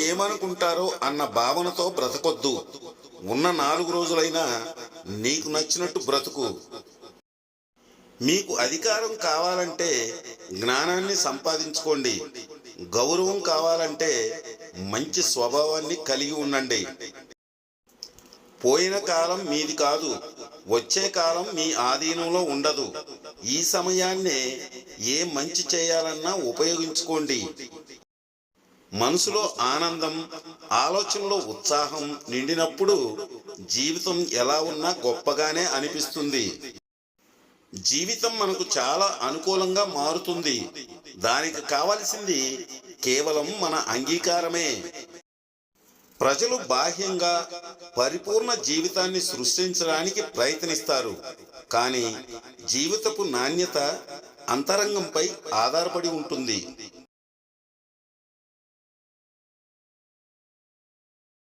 ఏమనుకుంటారో అన్న భావనతో బ్రతకొద్దు. ఉన్న నాలుగు రోజులైనా నీకు నచ్చినట్టు బ్రతుకు. మీకు అధికారం కావాలంటే జ్ఞానాన్ని సంపాదించుకోండి. గౌరవం కావాలంటే మంచి స్వభావాన్ని కలిగి ఉండండి. పోయిన కాలం మీది కాదు వచ్చే కాలం మీ ఆధీనంలో ఉండదు. ఈ సమయాన్నే ఏ మంచి చేయాలన్నా ఉపయోగించుకోండి. మనసులో ఆనందం ఆలోచనలో ఉత్సాహం నిండినప్పుడు జీవితం ఎలా ఉన్నా గొప్పగానే అనిపిస్తుంది. జీవితం మనకు చాలా అనుకూలంగా మారుతుంది. దానికి కావలసింది కేవలం మన అంగీకారమే. ప్రజలు బాహ్యంగా పరిపూర్ణ జీవితాన్ని సృష్టించడానికి ప్రయత్నిస్తారు. కానీ జీవితపు నాణ్యత అంతరంగంపై ఆధారపడి ఉంటుంది.